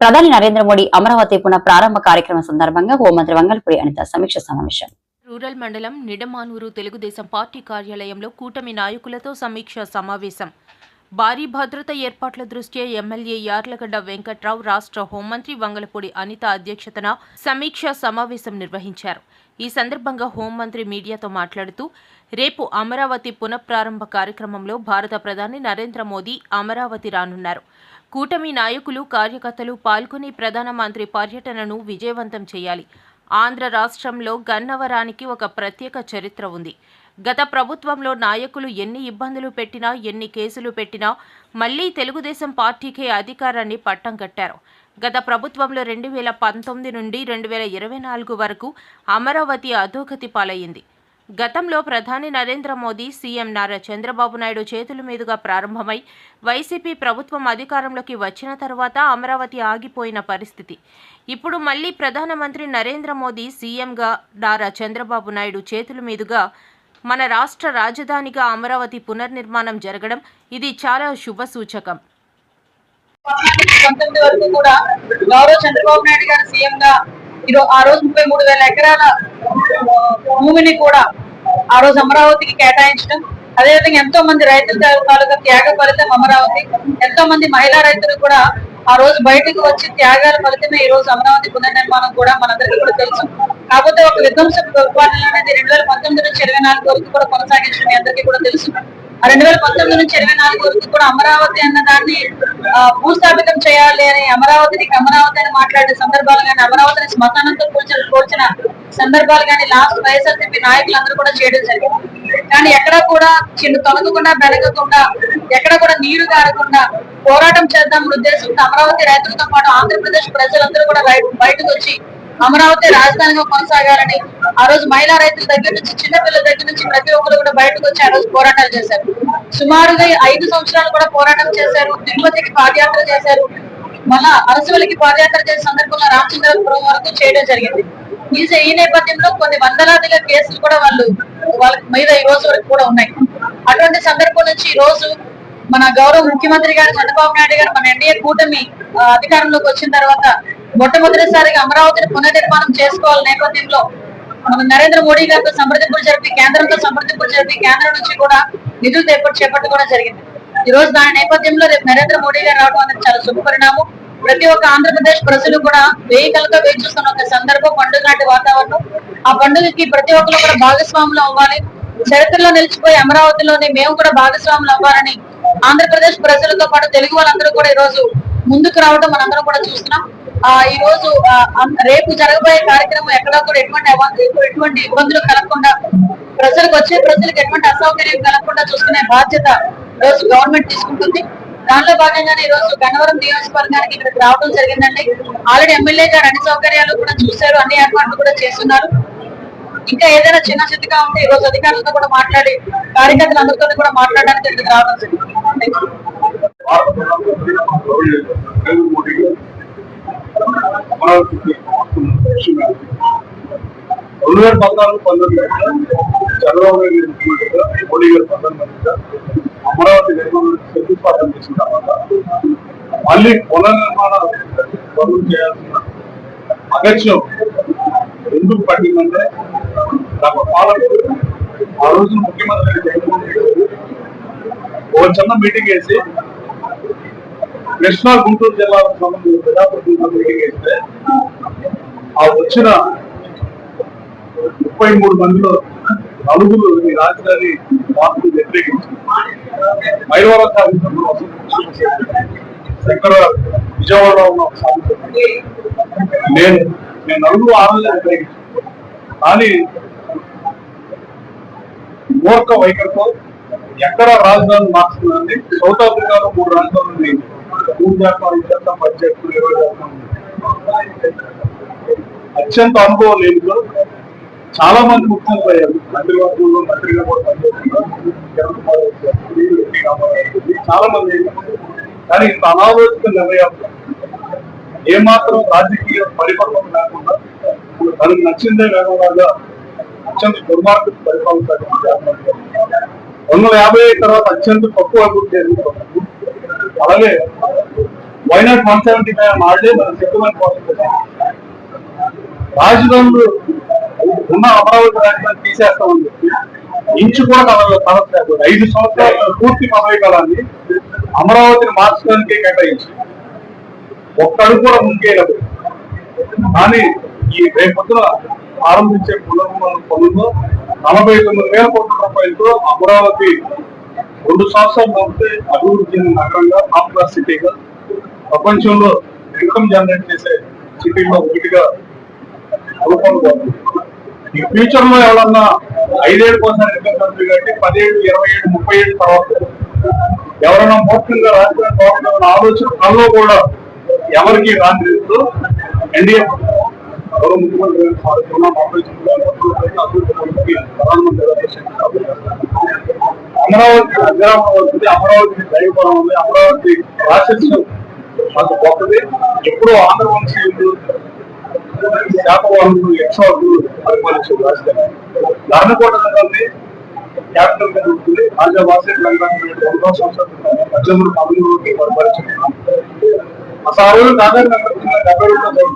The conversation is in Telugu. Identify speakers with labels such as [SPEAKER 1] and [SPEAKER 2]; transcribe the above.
[SPEAKER 1] ప్రధాని నరేంద్ర మోడీ అమరావతి పునః ప్రారంభ కార్యక్రమం సందర్భంగా హోంమంత్రి వంగల్పూడి అనిత సమీక్ష సమావేశం.
[SPEAKER 2] రూరల్ మండలం నిడమానూరు తెలుగుదేశం పార్టీ కార్యాలయంలో కూటమి నాయకులతో సమీక్ష సమావేశం. భారీ భద్రత ఏర్పాట్ల దృష్ట్యా ఎమ్మెల్యే యార్లగడ్డ వెంకట్రావు రాష్ట్ర హోంమంత్రి వంగలపూడి అనిత అధ్యక్షతన సమీక్ష సమావేశం నిర్వహించారు. ఈ సందర్భంగా హోంమంత్రి మీడియాతో మాట్లాడుతూ రేపు అమరావతి పునఃప్రారంభ కార్యక్రమంలో భారత ప్రధాని నరేంద్ర మోదీ అమరావతి రానున్నారు. కూటమి నాయకులు కార్యకర్తలు పాల్గొని ప్రధానమంత్రి పర్యటనను విజయవంతం చేయాలి. ఆంధ్ర రాష్ట్రంలో గన్నవరానికి ఒక ప్రత్యేక చరిత్ర ఉంది. గత ప్రభుత్వంలో నాయకులు ఎన్ని ఇబ్బందులు పెట్టినా ఎన్ని కేసులు పెట్టినా మళ్ళీ తెలుగుదేశం పార్టీకే అధికారాన్ని పట్టం కట్టారు. గత ప్రభుత్వంలో రెండు వేల పంతొమ్మిది నుండి రెండు వేల ఇరవై నాలుగు వరకు అమరావతి అధోగతి పాలయ్యింది. గతంలో ప్రధాని నరేంద్ర మోదీ సీఎం నారా చంద్రబాబు నాయుడు చేతుల మీదుగా ప్రారంభమై వైసీపీ ప్రభుత్వం అధికారంలోకి వచ్చిన తర్వాత అమరావతి ఆగిపోయిన పరిస్థితి. ఇప్పుడు మళ్ళీ ప్రధానమంత్రి నరేంద్ర మోదీ సీఎంగా నారా చంద్రబాబు నాయుడు చేతుల మీదుగా మన రాష్ట్ర రాజధానిగా అమరావతి పునర్నిర్మాణం జరగడం ఇది చాలా శుభ సూచకం.
[SPEAKER 3] పంతొమ్మిది వరకు కూడా గౌరవ చంద్రబాబు నాయుడు గారు సీఎం గా ఆ రోజు ముప్పై మూడు వేల ఎకరాల భూమిని కూడా ఆ రోజు అమరావతికి కేటాయించడం అదేవిధంగా ఎంతో మంది రైతుల తా- తాలూకా త్యాగ ఫలితం అమరావతి ఎంతో మంది మహిళా రైతులు కూడా ఆ రోజు బయటకు వచ్చి త్యాగాల ఫలితమే ఈ రోజు అమరావతి పునర్నిర్మాణం కూడా మనందరికీ కూడా తెలుసు. కాకపోతే ఒక విధ్వంస అనేది రెండు వేల పంతొమ్మిది నుంచి ఇరవై నాలుగు వరకు కూడా కొనసాగించడం మీ అందరికీ కూడా తెలుసు. ఆ రెండు వేల పంతొమ్మిది నుంచి ఇరవై నాలుగు వరకు కూడా అమరావతి అన్న దాన్ని భూస్థాపితం చేయాలి అని అమరావతికి అమరావతి అని మాట్లాడే సందర్భాలు కానీ అమరావతిని శ్మశానంతో పోల్చిన పోల్చిన సందర్భాలు కానీ లాస్ట్ వైఎస్ఆర్సీపీ నాయకులు అందరూ కూడా చేయడం జరిగింది. కానీ ఎక్కడా కూడా చిన్న తొలగకుండా బెరగకుండా ఎక్కడ కూడా నీరు కారకుండా పోరాటం చేద్దాం ఉద్దేశంతో అమరావతి రైతులతో పాటు ఆంధ్రప్రదేశ్ ప్రజలందరూ కూడా బయటకు వచ్చి అమరావతి రాజధానిగా కొనసాగాలని ఆ రోజు మహిళా రైతుల దగ్గర నుంచి చిన్న పిల్లల దగ్గర నుంచి ప్రతి ఒక్కరు కూడా బయటకు వచ్చి ఆ రోజు పోరాటాలు చేశారు. సుమారుగా ఐదు సంవత్సరాలు కూడా పోరాటం చేశారు. తిరుపతికి పాదయాత్ర చేశారు. మళ్ళా అరసవల్లికి పాదయాత్ర చేసే సందర్భంలో రామచంద్రపురం వరకు చేయడం జరిగింది. ఈ ఈ నేపథ్యంలో కొన్ని వందలాదిగా కేసులు కూడా వాళ్ళు వాళ్ళ మీద ఈ రోజు వరకు కూడా ఉన్నాయి. అటువంటి సందర్భం నుంచి ఈ రోజు మన గౌరవ ముఖ్యమంత్రి గారు చంద్రబాబు నాయుడు గారు మన ఎన్డీఏ కూటమి అధికారంలోకి వచ్చిన తర్వాత మొట్టమొదటిసారిగా అమరావతిని పునర్నిర్మాణం చేసుకోవాలి నేపథ్యంలో మన నరేంద్ర మోడీ గారితో సంప్రదింపులు జరిపి కేంద్రంతో సంప్రదింపులు జరిపి కేంద్రం నుంచి కూడా నిధులు చేపట్టి చేపట్టుకోవడం జరిగింది. ఈ రోజు దాని నేపథ్యంలో రేపు నరేంద్ర మోడీ గారు రావడం అనేది చాలా శుభ పరిణామం. ప్రతి ఒక్క ఆంధ్రప్రదేశ్ ప్రజలు కూడా వెహికల్గా వేచి చూస్తున్న ఒక సందర్భం పండుగ లాంటి వాతావరణం. ఆ పండుగకి ప్రతి ఒక్కరు కూడా భాగస్వాములు అవ్వాలి. చరిత్రలో నిలిచిపోయి అమరావతిలోని మేము కూడా భాగస్వాములు అవ్వాలని ఆంధ్రప్రదేశ్ ప్రజలతో పాటు తెలుగు వాళ్ళందరూ కూడా ఈ రోజు ముందుకు రావడం మనందరం కూడా చూస్తున్నాం. ఆ ఈ రోజు రేపు జరగబోయే కార్యక్రమం ఎక్కడా కూడా ఎటువంటి ఎటువంటి ఇబ్బందులు కలగకుండా ప్రజలకు వచ్చే ప్రజలకు ఎటువంటి అసౌకర్యం కలగకుండా చూసుకునే బాధ్యత రోజు గవర్నమెంట్ తీసుకుంటుంది. దానిలో భాగంగానే ఈ రోజు గన్నవరం నియోజకవర్గానికి ఇక్కడికి రావడం జరిగిందండి. ఆల్రెడీ ఎమ్మెల్యే గారు అన్ని సౌకర్యాలు కూడా చూశారు అన్ని ఏర్పాట్లు కూడా చేస్తున్నారు. ఇంకా ఏదైనా చిన్న చిన్నగా ఉంటే ఈ రోజు అధికారులతో కూడా మాట్లాడి కార్యకర్తలందరితో కూడా మాట్లాడడానికి ఇక్కడికి రావడం జరిగింది.
[SPEAKER 4] రెండు వేల పద్నాలుగు పంతొమ్మిది చంద్రబాబు నాయుడు ముఖ్యమంత్రిగా మోడీ గారు ప్రధానమంత్రిగా అమరావతి నిర్మాణం శక్తిపాతం చేసిన తర్వాత మళ్ళీ పునర్నిర్మాణ చేయాల్సిన అగత్యం ఎందుకు పట్టిందంటే తమ పాలకులు ఆ రోజు ముఖ్యమంత్రి జగన్మోహన్ రెడ్డి గారు చిన్న మీటింగ్ వేసి కృష్ణా గుంటూరు జిల్లాకు సంబంధించిన ప్రజాప్రతినిధులు మీటింగ్ వేస్తే ఆ వచ్చిన ముప్పై మూడు మందిలో నలుగురు ఈ రాజధాని మార్పు వ్యతిరేకించారు. మైలవరం సాధించడం కోసం శంకర విజయవాడలో ఉన్న సాధించారు నేను నేను నలుగురు ఆనందం వ్యతిరేకించాను కానీ మూర్ఖ వైఖరితో ఎక్కడ రాజధాని మార్చుతుందండి సౌత్ ఆఫ్రికాలో మూడు రాజధానులు ఉన్నాయి. మూడు చేస్తాం చేస్తాం పది చేస్తాం ఇరవై చేస్తాం అత్యంత అనుభవం లేదు చాలా మంది ముఖ్యమంత్రి అయ్యారు. మంత్రివర్గంలో మంత్రిగా కూడా పనిచేస్తున్నారు. చాలా మంది కానీ ఇంత అనాలోచిత నిర్ణయాలు ఏమాత్రం రాజకీయ పరిపక్వం లేకుండా తనకు నచ్చిందే వేగంగా అత్యంత దుర్మార్గ పరిపాలన రెండు వందల యాభై తర్వాత అత్యంత తక్కువ అభివృద్ధి జరుగుతుంది అలాగే why not one seventy five already మనం సిద్ధమైన రాజధానులు ఉన్న అమరావతి రాజధాని తీసేస్తామని చెప్పి ఇంచు కూడా కదల కదలలేకపోతే ఐదు సంవత్సరాల పూర్తి పదవి కాలాన్ని అమరావతిని మార్చడానికి కేటాయించింది. ఒక్కడు కూడా ముందుకేయలేదు కానీ ఈ రేపొద్దున ఆరంభించే పునర్మూలన పనుల్లో నలభై తొమ్మిది వేల కోట్ల రూపాయలతో అమరావతి రెండు సంవత్సరాలు నడితే అభివృద్ధి చెందిన నగరంగా టాప్ క్లాస్ సిటీగా ప్రపంచంలో ఇన్కమ్ జనరేట్ చేసే సిటీలో ఒకటిగా రూపొందుతుంది ఈ ఫ్యూచర్లో ఎవరన్నా ఐదేడు కోసం ఇన్కమ్ కంట్రీ కంటే పదిహేడు ఇరవై ఏడు ముప్పై ఏడు తర్వాత ఎవరైనా మోక్షంగా రాజకీయ ఆలోచన కల్లో కూడా ఎవరికి రాని రీతిలో ఎన్డీఏ గౌరవ ముఖ్యమంత్రి ప్రధానమంత్రి అమరావతి అగ్రామం అవుతుంది అమరావతి దైవబలం ఉంది అమరావతి ప్రాసెస్ మాకు గొప్పది ఎప్పుడూ ఆంధ్రవంశీయులు శాతవాహనులు యక్షవాహనులు పరిపాలించే రాజధాని ధర్మకోట నగరాన్ని క్యాపిటల్గా ఉంటుంది. రాజా వాసే రంగాన్ని రెండో సంవత్సరం పద్దెనిమిది పదమూడుకి పరిపాలించారు ఆ రోజు నాగార్జున నగర్ డెబ్బై రెండు